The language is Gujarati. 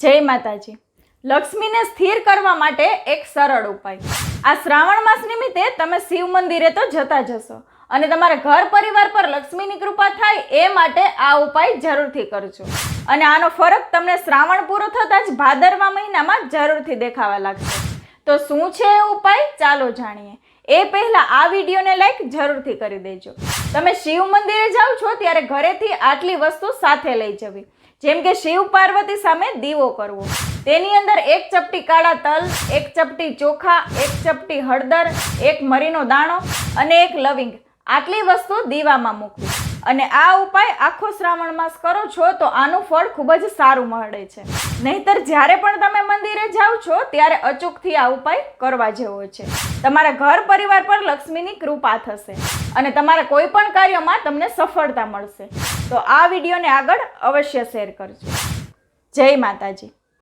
જય માતાજી. લક્ષ્મીને સ્થિર કરવા માટે એક સરળ ઉપાય. આ શ્રાવણ માસ નિમિત્તે તમે શિવ મંદિરે તો જતા જશો. અને તમારા ઘર પરિવાર પર લક્ષ્મીની કૃપા થાય એ માટે આ ઉપાય જરૂરથી કરજો. અને આનો ફરક તમને શ્રાવણ પૂરો થતાં જ ભાદરવા મહિનામાં જરૂરથી દેખાવા લાગશે. તો શું છે એ ઉપાય? ચાલો જાણીએ. એ પહેલાં આ વિડીયોને લાઈક જરૂરથી કરી દેજો. તમે શિવ મંદિરે જાઓ છો ત્યારે ઘરેથી આટલી વસ્તુ સાથે લઈ જવી. જેમ કે શિવ પાર્વતી સામે દીવો કરવો. તેની અંદર એક ચપટી કાળા તલ, એક ચપટી ચોખા, એક ચપટી હળદર, એક મરીનો દાણો અને એક લવિંગ. આટલી વસ્તુ દીવામાં મૂકવી. અને આ ઉપાય આખો શ્રાવણ માસ કરો છો તો આનું ફળ ખૂબ જ સારું મળે છે. નહીતર જ્યારે પણ તમે મંદિરે જાઓ છો, ત્યારે અચૂકથી આ ઉપાય કરવા જેવો છે. તમારા ઘર પરિવાર પર લક્ષ્મીની કૃપા થશે અને તમારા કોઈ પણ કાર્યમાં તમને સફળતા મળશે. તો આ વિડીયોને આગળ અવશ્ય શેર કરજો. જય માતાજી.